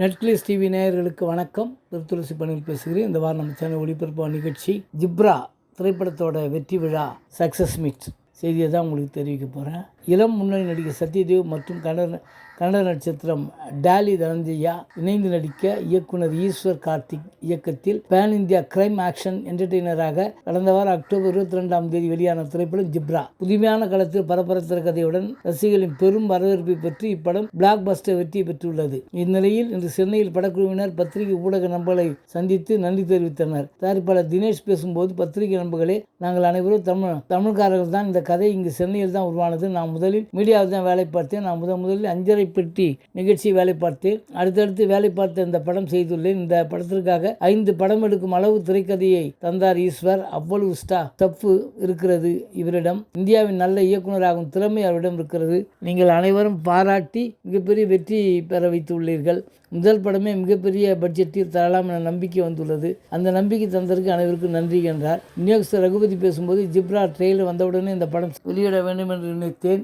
Netflix TV நேயர்களுக்கு வணக்கம். திருத்துளசி பணியில் பேசுகிறேன். இந்த வாரம் நம்ம சேனல் ஒளிபரப்பான நிகழ்ச்சி ஜிப்ரா திரைப்படத்தோட வெற்றி விழா சக்ஸஸ் மீட். செய்தியை தான் உங்களுக்கு தெரிவிக்க போகிறேன் இளம் முன்னணி நடிகர் சத்யதேவ் மற்றும் கன்னட கன்னட நட்சத்திரம் டாலி தனஞ்சயா இணைந்து நடிக்க இயக்குனர் ஈஸ்வர் கார்த்திக் இயக்கத்தில் பேன் இந்தியா கிரைம் ஆக்ஷன் என்டர்டெய்னராக கடந்த வாரம் அக்டோபர் இருபத்தி ரெண்டாம் தேதி வெளியான திரைப்படம் ஜிப்ரா. புதுமையான களத்தில் பரபரத்த கதையுடன் ரசிகர்களின் பெரும் வரவேற்பை பெற்று இப்படம் பிளாக் பஸ்டர் வெற்றி பெற்றுள்ளது. இந்நிலையில் இன்று சென்னையில் படக்குழுவினர் பத்திரிகை ஊடக நண்பர்களை சந்தித்து நன்றி தெரிவித்தனர். தயாரிப்பாளர் தினேஷ் பேசும்போது பத்திரிகை நண்பர்களே நாங்கள் அனைவரும் தமிழ் தமிழ்காரர்கள் தான். இந்த கதை இங்கு சென்னையில் தான் உருவானது. நான் முதலில் மீடியாவில் தான் வேலை பார்த்தேன். நான் முதன் முதலில் அஞ்சரை பெட்டி நிகழ்ச்சி வேலை பார்த்தேன் அடுத்தடுத்து வேலை பார்த்த இந்த படம் செய்துள்ளேன். இந்த படத்திற்காக ஐந்து படம் எடுக்கும் அளவு திரைக்கதையை தந்தார் ஈஸ்வர். அவ்வளவு ஸ்டா தப்பு இருக்கிறது இவரிடம். இந்தியாவின் நல்ல இயக்குனராகும் திறமை அவரிடம் இருக்கிறது. நீங்கள் அனைவரும் பாராட்டி மிகப்பெரிய வெற்றி பெற வைத்துள்ளீர்கள். முதல் படமே மிகப்பெரிய பட்ஜெட்டில் தரலாம் என நம்பிக்கை வந்துள்ளது. அந்த நம்பிக்கை தந்ததற்கு அனைவருக்கும் நன்றி என்றார். விநியோகஸ்தர் ரகுபதி பேசும்போது ஜிப்ரா ட்ரெயிலர் வந்தவுடனே இந்த படம் வெளியிட வேண்டும் என்று நினைத்தேன்.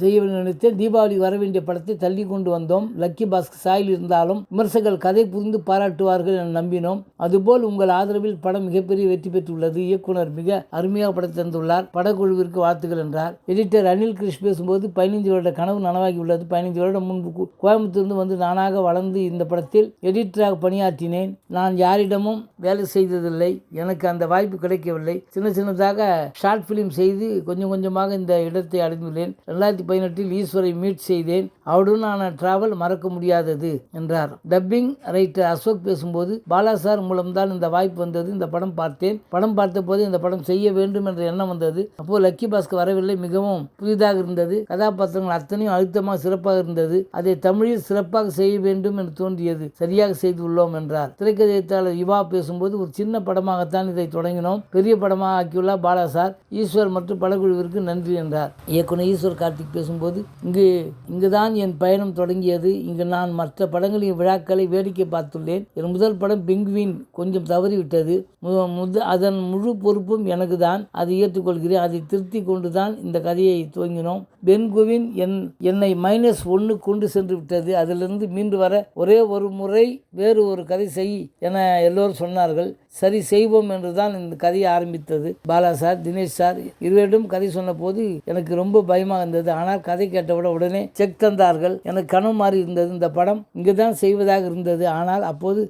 செய்ய வேண்டும் நினைத்தேன் தீபாவளி வர வேண்டிய படத்தை தள்ளி கொண்டு வந்தோம். லக்கி பாஸ்கர் சாயில் இருந்தாலும் விமர்சகர்கள் கதை புரிந்து பாராட்டுவார்கள் என நம்பினோம். அதுபோல் உங்கள் ஆதரவில் படம் மிகப்பெரிய வெற்றி பெற்றுள்ளது. இயக்குனர் மிக அருமையாக படத்தை தந்துள்ளார். படக்குழுவிற்கு வாழ்த்துக்கள் என்றார். எடிட்டர் அனில் கிருஷ் பேசும்போது பதினைஞ்சு வருட கனவு நனவாகி உள்ளது. பதினைஞ்சு வருடம் முன்பு கோயம்புத்தூர்ந்து வந்து நானாக வளர்ந்து இந்த படத்தில் எடிட்டராக பணியாற்றினேன். நான் யாரிடமும் வேலை செய்ததில்லை. எனக்கு அந்த வாய்ப்பு கிடைக்கவில்லை. சின்ன சின்னதாக ஷார்ட் ஃபிலிம் செய்து கொஞ்சம் கொஞ்சமாக இந்த இடத்தை அடைந்துள்ளேன். ரெண்டாயிரத்தி பதினெட்டில் ஈஸ்வரை மீட் செய்தேன். அவருடனான டிராவல் மறக்க முடியாதது என்றார். டப்பிங் ரைட்டர் அசோக் பேசும்போது பாலா சார் மூலம்தான் இந்த வாய்ப்பு வந்தது இந்த படம் பார்த்தேன். படம் பார்த்த போது இந்த படம் செய்ய வேண்டும் என்ற எண்ணம் வந்தது. அப்போ லக்கி பாஸ்கர் வரவில்லை மிகவும் புதிதாக இருந்தது. கதாபாத்திரங்கள் அத்தனையும் அழுத்தமாக சிறப்பாக இருந்தது. அதை தமிழில் சிறப்பாக செய்ய வேண்டும் என்று தோன்றியது. சரியாக செய்துள்ளோம் என்றார். திரைக்கதை எழுத்தாளர் யுவா பேசும்போது ஒரு சின்ன படமாகத்தான் இதை தொடங்கினோம். பெரிய படமாக ஆக்கியுள்ளார் பாலா சார். ஈஸ்வர் மற்றும் படக்குழுவிற்கு நன்றி என்றார். இயக்குனர் ஈஸ்வர் கார்த்திக் பேசும்போது இங்கு இங்குதான் என் பயணம் தொடங்கியது. இங்கு நான் மற்ற படங்களின் விழாக்களை வேடிக்கை பார்த்துள்ளேன். என் முதல் படம் பெங்குவின் கொஞ்சம் தவறிவிட்டது. மு- அதன் முழு பொறுப்பும் எனக்கு தான் அதை ஏற்றுக்கொள்கிறேன். அதை திருத்தி கொண்டு தான் இந்த கதையை துவங்கினோம். பென்குவின் என் என்னை மைனஸ் ஒன்று கொண்டு சென்று விட்டது. அதிலிருந்து மீண்டு வர ஒரே ஒரு முறை வேறு ஒரு கதை செய் என எல்லோரும் சொன்னார்கள். சரி செய்வோம் என்று தான் இந்த கதையை ஆரம்பித்தது. பாலா சார் தினேஷ் சார் இருவரிடம் கதை சொன்னபோது எனக்கு ரொம்ப பயமாக இருந்தது. ஆனால் கதை கேட்டவுடன் உடனே செக் தந்தார்கள். எனக்கு கனவு மாறி இருந்தது. இந்த படம் இங்கே தான் செய்வதாக இருந்தது. ஆனால் அப்போது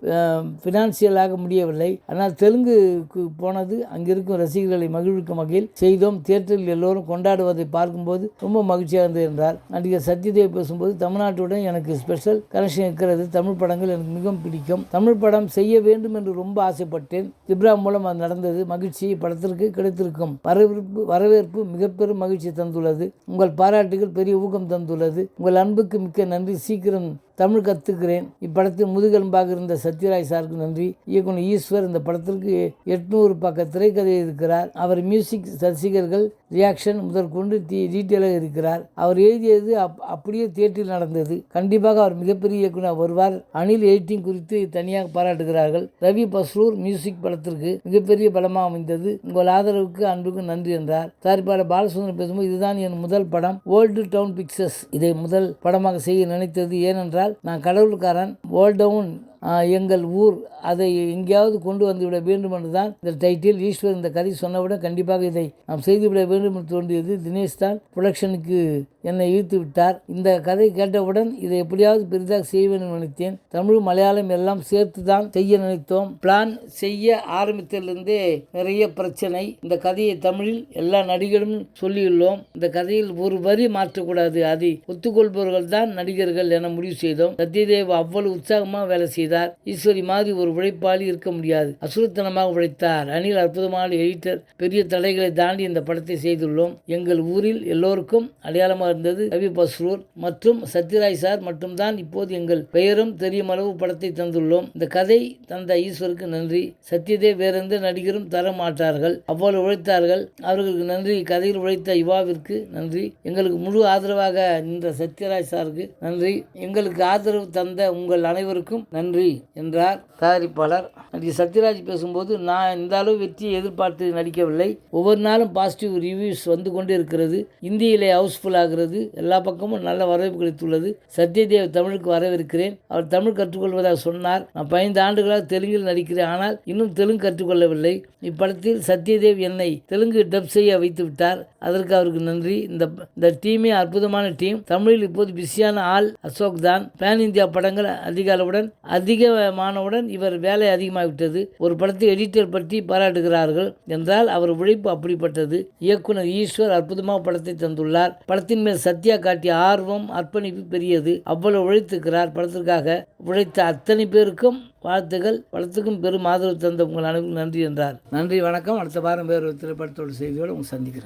ஃபினான்சியலாக முடியவில்லை. ஆனால் தெலுங்குக்கு போனது அங்கிருக்கும் ரசிகர்களை மகிழ்விக்கும் வகையில் செய்தோம். தியேட்டரில் எல்லோரும் கொண்டாடுவதை பார்க்கும்போது ரொம்ப மகிழ்ச்சியாக இருந்தது என்றார். நடிகர் சத்யதேவ் பேசும்போது தமிழ்நாட்டுடன் எனக்கு ஸ்பெஷல் கனெக்ஷன் இருக்கிறது. தமிழ் படங்கள் எனக்கு மிகவும் பிடிக்கும். தமிழ் படம் செய்ய வேண்டும் என்று ரொம்ப பார்த்தேன் திப்ரா மூலம் அது நடந்தது. மகிழ்ச்சி படத்திற்கு கிடைத்திருக்கும். வரவேற்பு வரவேற்பு மிகப்பெரும் மகிழ்ச்சி தந்துள்ளது. உங்கள் பாராட்டுகள் பெரிய ஊக்கம் தந்துள்ளது. உங்கள் அன்புக்கு மிக்க நன்றி. சீக்கிரம் தமிழ் கற்றுக்கிறேன் இப்படத்தில் முதுகெலும்பாக இருந்த சத்யராஜ் சாருக்கு நன்றி. இயக்குனர் ஈஸ்வர் இந்த படத்திற்கு எட்நூறு பக்க திரைக்கதை இருக்கிறார் அவர் மியூசிக் ரசிகர்கள் ரியாக்ஷன் முதற்கொண்டு டி டீட்டெயிலாக இருக்கிறார். அவர் எழுதியது அப் அப்படியே தியேட்டரில் நடந்தது. கண்டிப்பாக அவர் மிகப்பெரிய இயக்குனர் வருவார். அனில் எடிட்டிங் குறித்து தனியாக பாராட்டுகிறார்கள். ரவி பஸ்ரூர் மியூசிக் படத்திற்கு மிகப்பெரிய படமாக அமைந்தது. உங்கள் ஆதரவுக்கு அன்புக்கு நன்றி என்றார். தயாரிப்பாளர் பாலசுந்தரம் பேசும்போது இதுதான் என் முதல் படம். ஓல்டு டவுன் பிக்சர்ஸ் இதை முதல் படமாக செய்ய நினைத்தது. ஏனென்றால் நான் கடவுள்காரன் ஓல்ட் டவுன் எங்கள் ஊர் அதை எங்கேயாவது கொண்டு வந்துவிட வேண்டும் என்று தான் இந்த டைட்டில் ஈஸ்வர் இந்த கதை சொன்னவுடன் கண்டிப்பாக இதை நாம் செய்துவிட வேண்டும் என்று தோன்றியது. தினேஷ் தான் ப்ரொடக்ஷனுக்கு என்னை இழுத்து விட்டார். இந்த கதை கேட்டவுடன் இதை எப்படியாவது பெரிதாக செய்ய வேண்டும் நினைத்தேன். தமிழ் மலையாளம் எல்லாம் சேர்த்து தான் செய்ய நினைத்தோம். பிளான் செய்ய ஆரம்பித்ததிலிருந்தே நிறைய பிரச்சனை. இந்த கதையை தமிழில் எல்லா நடிகரும் சொல்லியுள்ளோம். இந்த கதையில் ஒரு வரி மாற்றக்கூடாது. அதை ஒத்துக்கொள்பவர்கள் தான் நடிகர்கள் என முடிவு செய்தோம். சத்யதேவ் அவ்வளவு உற்சாகமாக வேலை செய்தோம் செய்தார். ஈஸ்வரி மாதிரி ஒரு உழைப்பாளி இருக்க முடியாது. அசுரத்தனமாக உழைத்தார். அணில் அற்புதமான எடிட்டர். பெரிய தடைகளை தாண்டி இந்த படத்தை செய்துள்ளோம். எங்கள் ஊரில் எல்லோருக்கும் அடையாளமாக இருந்தது ரவி பஸ்ரூர் மற்றும் சத்யராஜ் சார் மட்டும்தான் இப்போது எங்கள் பெயரும் தெரியும் அளவு படத்தை தந்துள்ளோம். இந்த கதை தந்த ஈஸ்வருக்கு நன்றி. சத்யதேவ் வேறெந்த நடிகரும் தர மாட்டார்கள். அவ்வளவு உழைத்தார்கள். அவர்களுக்கு நன்றி. கதையில் உழைத்த யுவாவிற்கு நன்றி. எங்களுக்கு முழு ஆதரவாக நின்ற சத்யராஜ் சாருக்கு நன்றி. எங்களுக்கு ஆதரவு தந்த உங்கள் அனைவருக்கும் நன்றி. நன்றி என்றார். தயாரிப்பாளர். நடிகர் சத்யராஜ் பேசும்போது நான் இந்த அளவு வெற்றியை எதிர்பார்த்து நடிக்கவில்லை. ஒவ்வொரு நாளும் பாசிட்டிவ் ரிவ்யூஸ் வந்து கொண்டே இருக்கிறது. இந்தியிலே ஹவுஸ்ஃபுல் ஆகிறது. எல்லா பக்கமும் நல்ல வரவேற்பு கிடைத்துள்ளது. சத்யதேவ் தமிழுக்கு வரவேற்கிறேன். அவர் தமிழ் கற்றுக்கொள்வதாக சொன்னார். நான் பதினைந்து ஆண்டுகளாக தெலுங்கில் நடிக்கிறேன். ஆனால் இன்னும் தெலுங்கு கற்றுக்கொள்ளவில்லை. இப்படத்தில் சத்யதேவ் என்னை தெலுங்கு டப் செய்ய வைத்து விட்டார். அதற்கு அவருக்கு நன்றி. இந்த இந்த டீமே அற்புதமான டீம் தமிழில் இப்போது பிஸியான ஆள் அசோக் தான். பேன் இந்தியா படங்கள் அதிக அளவுடன் அதிகமானவுடன் இவர் வேலை அதிகமாகிவிட்டது. ஒரு படத்தை எடிட்டர் பற்றி பாராட்டுகிறார்கள் என்றால் அவர் உழைப்பு அப்படிப்பட்டது. இயக்குனர் ஈஸ்வர் அற்புதமாக படத்தை தந்துள்ளார். படத்தின் மேல் சத்யா காட்டிய ஆர்வம் அர்ப்பணிப்பு பெரியது. அவ்வளவு உழைத்திருக்கிறார். படத்திற்காக உழைத்த அத்தனை பேருக்கும் வாழ்த்துகள். படத்துக்கும் பெரும் ஆதரவு தந்த உங்கள் அனைவருக்கும் நன்றி என்றார். நன்றி வணக்கம். அடுத்த வாரம் வேறு திரைப்படத்தோடு செய்தியோடு உங்கள் சந்திக்கிறேன்.